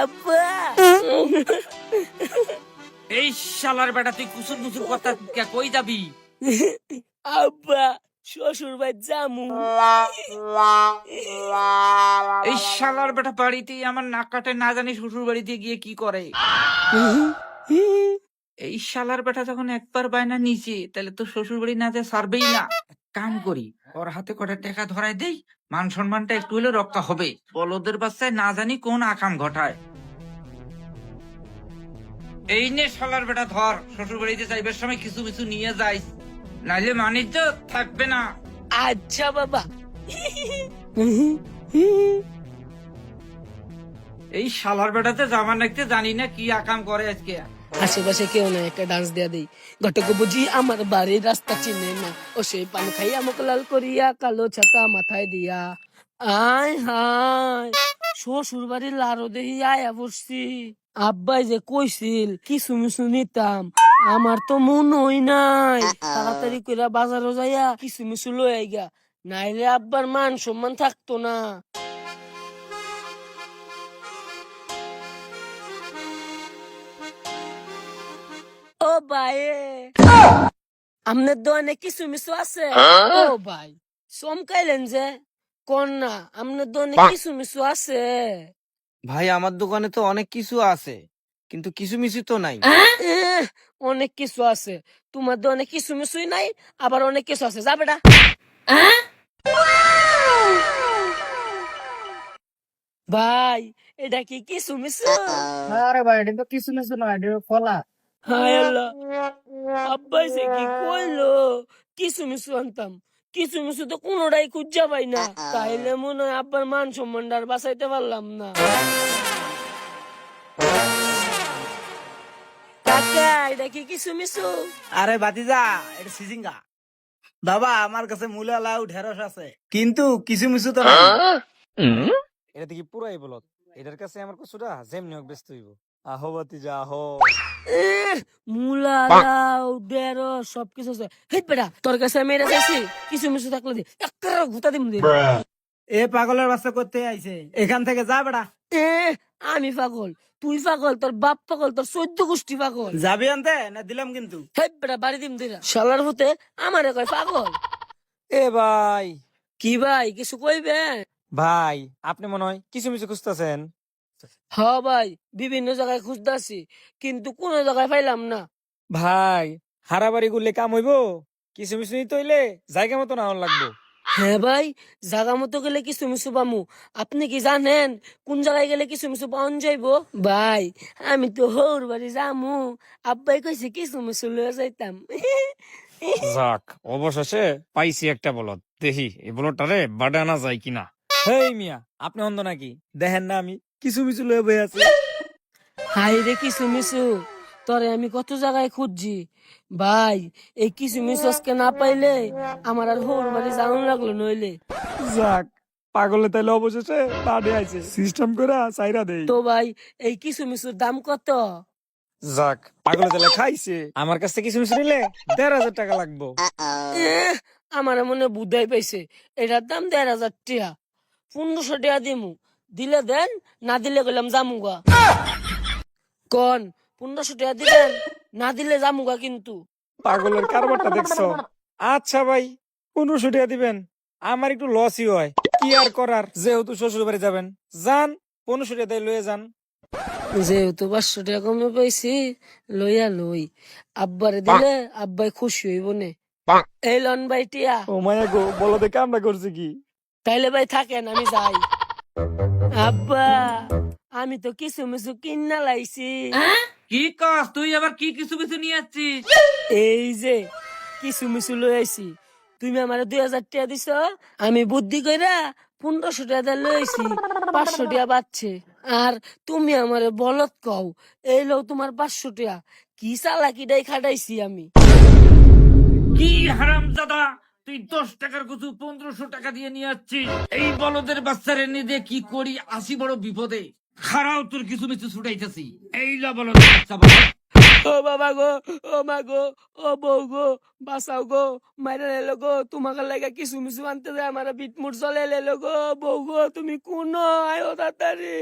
আব্বা। এই শালার বেটা তুই কুসুর মুসুর কথা কে কই যাবি? আব্বা শ্বশুর বাড়ি জামু এই শালার বেটা বাড়িতে আমার নাক কাটে না জানি শ্বশুর বাড়িতে গিয়ে কি করে। এই শালার বেটা যখন একবার বায়না নিচে তাহলে তো শ্বশুর বাড়ি না যে সারবেই না। কাম করি। ওর হাতে কটা টাকা ধরাই দেই মান সম্মানটা একটু হলে রক্ষা হবে। বলদের বাচ্চায় না জানি কোন আকাম ঘটায়। এই নে শালার বেটা ধর শ্বশুর বাড়িতে যাইবার সময় কিছু কিছু নিয়ে যাইস। নাইলে মানিজ্য থাকবে না। আচ্ছা বাবা। এই শালার বেটাতে জামা নাকতে জানি না কি আকাম করে আজকে। আশেপাশে কেউ নাই, একটা ডান্স দেয়া দেই। ঘটক বুঝি আমার বাড়ির রাস্তা চিনে না। ও সেই পান খাইয়া মুখ লাল করিয়া কালো ছাতা মাথায় দিয়া। আয়, হায় শ্বশুর বাড়ির লারো দেহি আয়া বসছি। আব্বাই যে কইছিল, কিছু মিছু নিতাম, আমার তো মন হই নাই। তাড়াতাড়ি কইরা বাজারও যাইয়া কিছু মিছু লই আইগা। নাইলে আব্বার মান সম্মান থাকতো না। ভাই আমনের দোকানে কিছু মিছু আছে? ও ভাই চমকাইলেন যে? কোন না আমনের দোকানে কিছু মিছু আছে? ভাই আমার দোকানে তো অনেক কিছু আছে কিন্তু কিছু মিছু তো নাই। অনেক কিছু আছে। তোমার দোকানে কিছু মিছুই নাই আবার অনেক কিছু আছে। যা বেটা। ভাই এটা কি কিছু মিছু আরে ভাই এটা তো কিছু মিছু নয় এটা ফলা হায় আল্লাহ আব্বাই যে কি কইলো কিছু মিছু আনতাম কিছু মিছু তো কোনোটাই খুঁজা পাই না তাইলে মনে হয় আব্বার মান সম্মানটা আর বাঁচাইতে পারলাম না কাকা এটা কি কিছু মিছু আরে বাতিজা এটা সিজিঙ্গা বাবা আমার কাছে মূলা লাউ ঢেঁড়স আছে কিন্তু কিছু মিছু তো এটা দেখি পুরাই বলত এটার কাছে আমার কিছুটা যেমনি হোক ব্যস্ত হইব আহো বাতিজা আহো। মূলা লাউ ঢেঁড়স সবকিছু আছে। হেট বেটা তোর কাছে আমি এটা চাইছি। কিছু মিছু থাকলে দি। একটা ঘুতা দিম দি। এ পাগলের বাচ্চা করতে আইছে এখান থেকে যা বেড়া এ আমি পাগল। তুই পাগল তোর বাপ পাগল তোর চোদ্দ গোষ্ঠী পাগল। যাবি আনতে? না দিলাম কিন্তু? হেই বেটা বাড়ি দিম দিরা শালার হতে আমারে কয় পাগল। এ ভাই। কি ভাই কিছু কইবে? ভাই আপনি মনে হয় কিছু মিছু খুঁজতেছেন। হ ভাই বিভিন্ন জায়গায় খুঁজতাছি কিন্তু কোন জায়গায় পাইলাম না। ভাই হারাবাড়ি গুলে কাম হইব? কিছু মিছু নিতে হইলে জায়গা মতো না লাগবো। হ্যাঁ ভাই জাগা মতো গেলে কিছু মিছু পামু। আপনি কি জানেন কোন জায়গায় গেলে কিছু মিছু পাওয়ান যাইব? ভাই আমি তো হৌর বাড়ি যামু। আব্বাই কইছে কিছু মিছু লয়ে যাইতাম। যাক অবশেষে পাইছি একটা বলদ। দেখি এই বলদটারে বাডানা যায় কিনা। হেই মিয়া আপনি অন্ধ নাকি? দেখেন না আমি। কিছু মিছু লয়ে বই আছি। হাই রে কিছু মিছু তরে আমি কত জায়গায় খুঁজছি। ভাই এই কিছু মিছু আজকে না পাইলে আমার আর হৌর বাড়ি যাওয়ান লাগল নইলে। যাক পাগলে তাইলে অবশেষে বাড়ি আইছে। সিস্টেম করে চাইরা দেই। তো ভাই এই কিছু মিছুর দাম কত? যাক পাগলে তাইলে খাইছে। আমার কাছ থেকে কিছু মিছু নিলে দেড় হাজার টাকা লাগবো। আমার মনে বুধাই পাইছে। এটার দাম দেড় হাজার টিয়া। পনেরোশো টাকা দিমু। দিলে দেন না দিলে গেলাম জামুগা কন পনেরোশো টাকা দিলেন না দিলে জামুগা কিন্তু। পাগলের কারবারটা দেখছ? আচ্ছা ভাই পনেরোশো টাকা দিবেন আমার একটু লসই হয়। কি আর করার? যেহেতু শ্বশুর বাড়ি যাবেন যান পনেরোশো টাকা দিয়ে লয়ে যান। যেহেতু পাঁচশো টাকা কমে পাইছি লইয়া লই। আব্বারে দিলে আব্বাই খুশি হইব নে। এই লন ভাই টিয়া ও মায়া গো বলো দেখে আমরা করছি কি? তাইলে ভাই থাকেন আমি যাই। আব্বা আমি তো কিছু মিছু কিনা লাইছি। কি কস তুই আবার কি কিছু কিছু নিয়ে আসছিস? এই যে কিছু মিছু লই আইছি। তুমি আমার দুই হাজার টাকা দিছ আমি বুদ্ধি কইরা পনেরোশো টাকা দিয়ে লই আইছি। পাঁচশো টাকা বাচ্ছে আর তুমি আমারে বলত কও এই লো তোমার পাঁচশো টাকা। কি চালাকিটাই খাটাইছি আমি। কি হারাম দাদা তুই দশ টাকার কিছু পনেরোশো টাকা দিয়ে নিয়ে আসছিস। এই বলদের বাচ্চার এনে দিয়ে কি করি? আসি বড় বিপদে। খারাও তোর কিছু মিছু ছুটাইতেছি। এই ল বলদের বাচ্চা বল। ও বাবা গো ও মা গো ও বউ গো বাসাও গো মাইরা এলো গো তোমাকে লাগে কিছু মিছু আনতে যায় আমার বিট মুট চলে এলো গো বউ গো তুমি কোন আয়ো তাড়াতাড়ি?